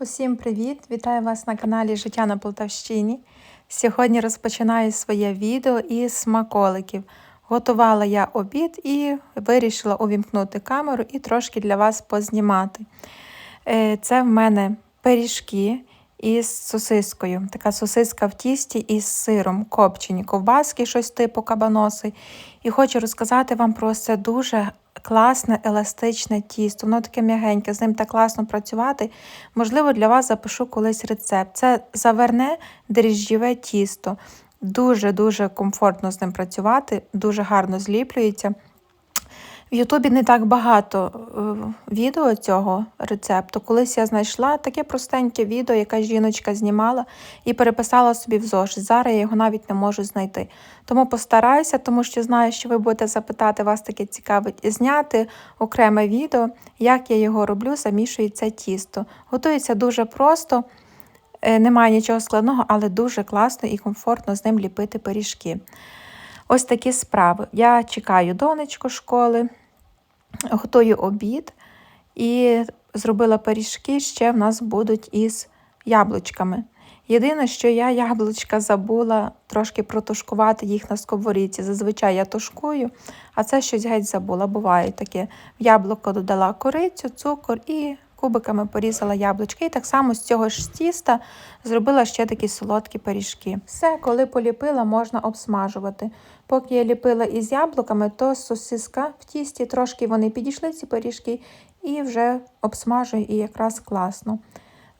Усім привіт! Вітаю вас на каналі Життя на Полтавщині. Сьогодні розпочинаю своє відео із смаколиків. Готувала я обід і вирішила увімкнути камеру і трошки для вас познімати. Е, Це в мене пиріжки із сосискою. Така сосиска в тісті із сиром, копчені ковбаски, щось типу кабаноси. І хочу розказати вам про це дуже класне, еластичне тісто. Воно таке м'ягеньке, з ним так класно працювати. Можливо, для вас запишу колись рецепт. Це заверне дріжджіве тісто. Дуже-дуже комфортно з ним працювати, дуже гарно зліплюється. В Ютубі не так багато е, відео цього рецепту. Колись я знайшла таке простеньке відео, яка жіночка знімала і переписала собі в зошит. Зараз я його навіть не можу знайти. Тому постараюся, тому що знаю, що ви будете запитати, вас таке цікавить, зняти окреме відео, як я його роблю, замішую це тісто. Готується дуже просто, е, немає нічого складного, але дуже класно і комфортно з ним ліпити пиріжки. Ось такі справи. Я чекаю донечку школи, готую обід і зробила пиріжки, ще в нас будуть із яблучками. Єдине, що я яблучка забула трошки протушкувати їх на сковорідці. Зазвичай я тушкую, а це щось геть забула. Буває таке. В яблуко додала корицю, цукор і кубиками порізала яблучки. І так само з цього ж тіста зробила ще такі солодкі пиріжки. Все, коли поліпила, можна обсмажувати. Поки я ліпила із яблуками, то сосиска в тісті, трошки вони підійшли, ці пиріжки, і вже обсмажую і якраз класно.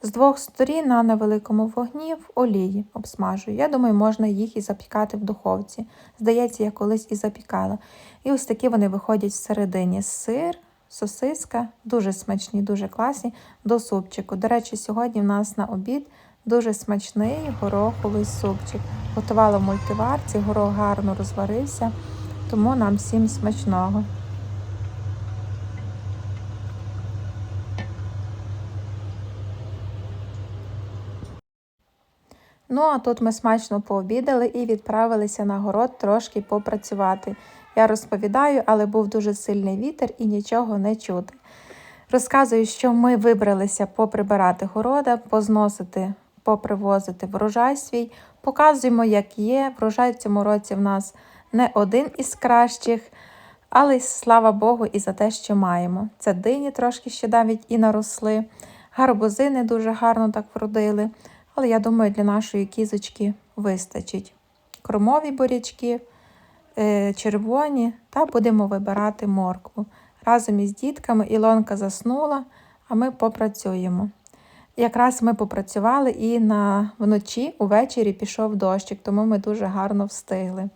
З двох сторін на невеликому вогні в олії обсмажую. Я думаю, можна їх і запікати в духовці. Здається, я колись і запікала. І ось такі вони виходять всередині. Сир, сосиска, дуже смачні, дуже класні до супчику. До речі, сьогодні в нас на обід дуже смачний гороховий супчик. Готувала в мультиварці, горох гарно розварився, тому нам всім смачного. Ну, а тут ми смачно пообідали і відправилися на город трошки попрацювати. Я розповідаю, але був дуже сильний вітер і нічого не чути. Розказую, що ми вибралися поприбирати города, позносити, попривозити врожай свій. Показуємо, як є. Врожай в цьому році в нас не один із кращих, але слава Богу, і за те, що маємо. Це дині трошки ще навіть і наросли. Гарбузи не дуже гарно так вродили. Але я думаю, для нашої кізочки вистачить. Кромові бурячки, червоні, та будемо вибирати моркву. Разом із дітками Ілонка заснула, а ми попрацюємо. Якраз ми попрацювали і на вночі увечері пішов дощик, тому ми дуже гарно встигли.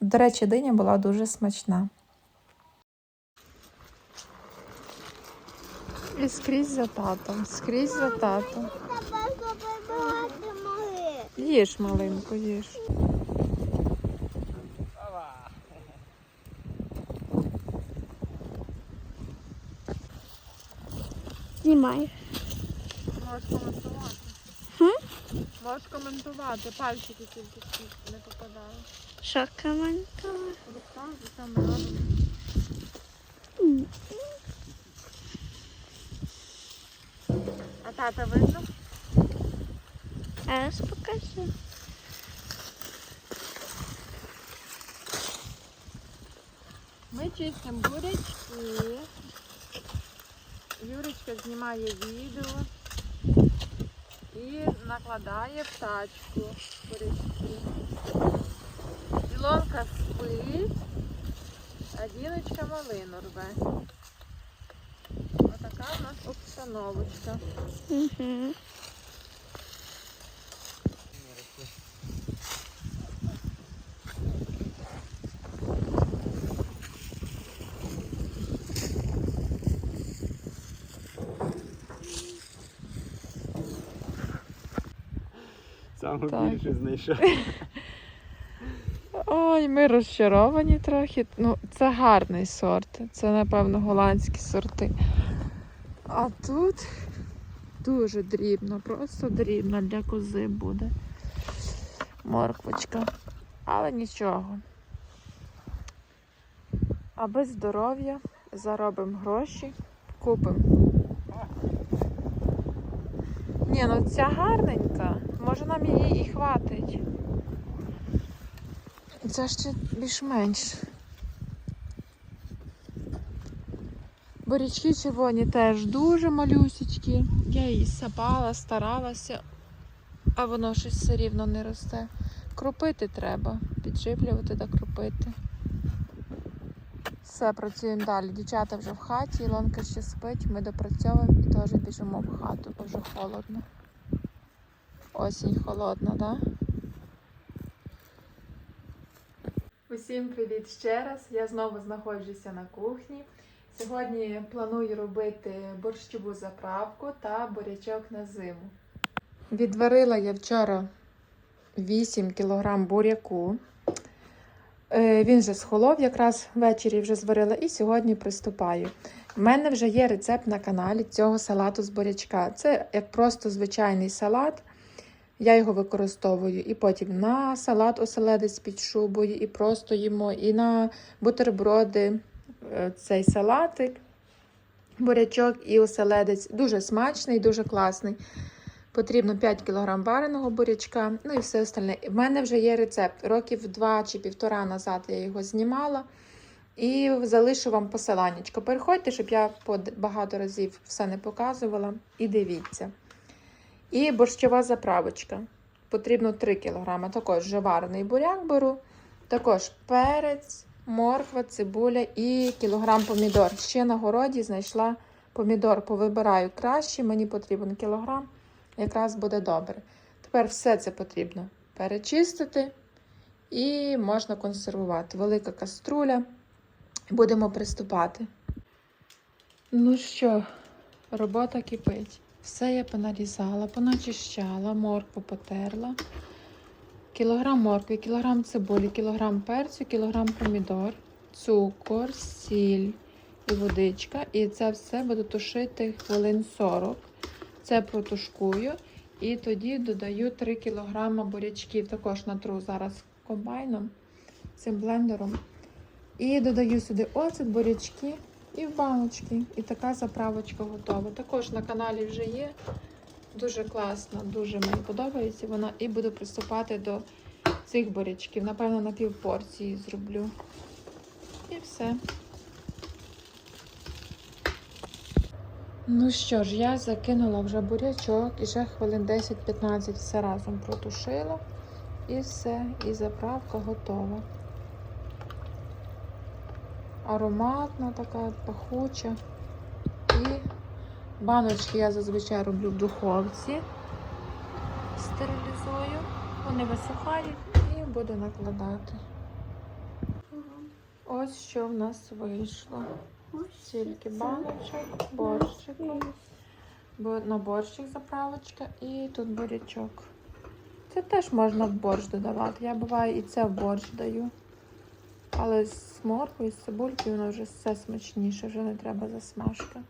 До речі, диня була дуже смачна. І скрізь за татом, скрізь за татом. Їж, маленько, їж. Знімай. Можеш коментувати. Хм? Можеш коментувати, пальчики тільки не попадали. Що коментував? Розказуй, там робимо. А тата видно? Зараз покажу. Ми чистимо бурячки. Юрочка знімає відео і накладає в тачку корички. Ілонка спить, а діночка малину рве. Отака у нас обстановочка. Саме Так. більше знайшов. Ой, ми розчаровані трохи. Ну, це гарний сорт. Це, напевно, голландські сорти. А тут дуже дрібно, просто дрібно для кози буде. Морквочка. Але нічого. Аби здоров'я, заробимо гроші, купимо Ні, ну ця гарненька. Може нам її і хватить. Це ще більш-менш. Борячки червоні теж дуже малюсічкі. Я її сапала, старалася, а воно щось все рівно не росте. Кропити треба, підживлювати та кропити. Все, працюємо далі. Дівчата вже в хаті, Ілонка ще спить, ми допрацьовуємо і теж біжимо в хату, бо вже холодно. Осінь холодна. Да? Усім привіт ще раз. Я знову знаходжуся на кухні. Сьогодні планую робити борщову заправку та бурячок на зиму. Відварила я вчора 8 кг буряку. Е, Він вже схолов, якраз ввечері вже зварила, і сьогодні приступаю. У мене вже є рецепт на каналі цього салату з бурячка. Це як просто звичайний салат. Я його використовую і потім на салат оселедець під шубою, і просто їмо, і на бутерброди е, цей салатик, бурячок і оселедець. Дуже смачний, дуже класний. Потрібно 5 кг вареного бурячка, ну і все остальне. В мене вже є рецепт. Років два чи півтора назад я його знімала. І залишу вам посиланнячко. Переходьте, щоб я багато разів все не показувала. І дивіться. І борщова заправочка. Потрібно 3 кг. Також вже буряк беру. Також перець, морква, цибуля і кілограм помідор. Ще на городі знайшла помідор, повибираю краще, мені потрібен кілограм, якраз буде добре. Тепер все це потрібно перечистити і можна консервувати. Велика каструля. Будемо приступати. Ну що, робота кипить. Все я понарізала, поначищала, моркву потерла. Кілограм моркви, кілограм цибулі, кілограм перцю, кілограм помідор, цукор, сіль і водичка. І це все буду тушити хвилин 40. Це протушкую. І тоді додаю 3 кілограма бурячків. Також натру зараз комбайном, цим блендером. І додаю сюди оцет, бурячки і в баночки. І така заправочка готова. Також на каналі вже є. Дуже класна, дуже мені подобається вона. І буду приступати до цих бурячків. Напевно, на пів порції зроблю. І все. Ну що ж, я закинула вже бурячок і вже хвилин 10-15 все разом протушила. І все, і заправка готова. Ароматна така, пахуча. І баночки я зазвичай роблю в духовці. Стерилізую. Вони висихають і буду накладати. Ось що в нас вийшло. Стільки баночок, борщику, на борщик заправочка і тут бурячок. Це теж можна в борщ додавати. Я буває і це в борщ даю. Але з морквою, з цибулькою воно вже все смачніше, вже не треба засмажки.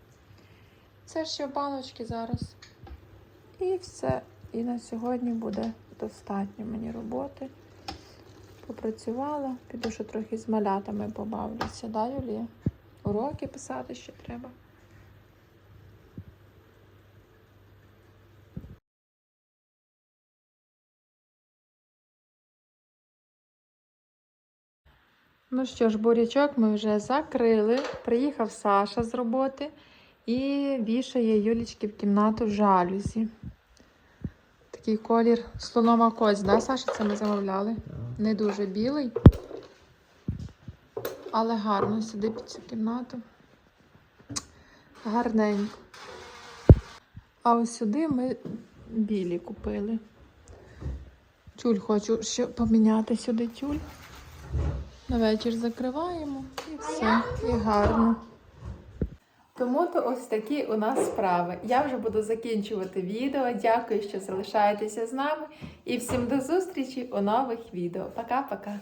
Це ще баночки зараз. І все. І на сьогодні буде достатньо мені роботи. Попрацювала, піду ще трохи з малятами побавлюся, да, Юлія? Уроки писати ще треба. Ну що ж, бурячок ми вже закрили. Приїхав Саша з роботи і вішає Юлічки в кімнату жалюзі. Такий колір слонова кость, да, Саша, це ми замовляли? Не дуже білий, але гарно сюди під цю кімнату. Гарненько. А ось сюди ми білі купили. Тюль хочу ще поміняти сюди тюль. На вечір закриваємо і все, і гарно. Тому то ось такі у нас справи. Я вже буду закінчувати відео. Дякую, що залишаєтеся з нами. І всім до зустрічі у нових відео. Пока-пока!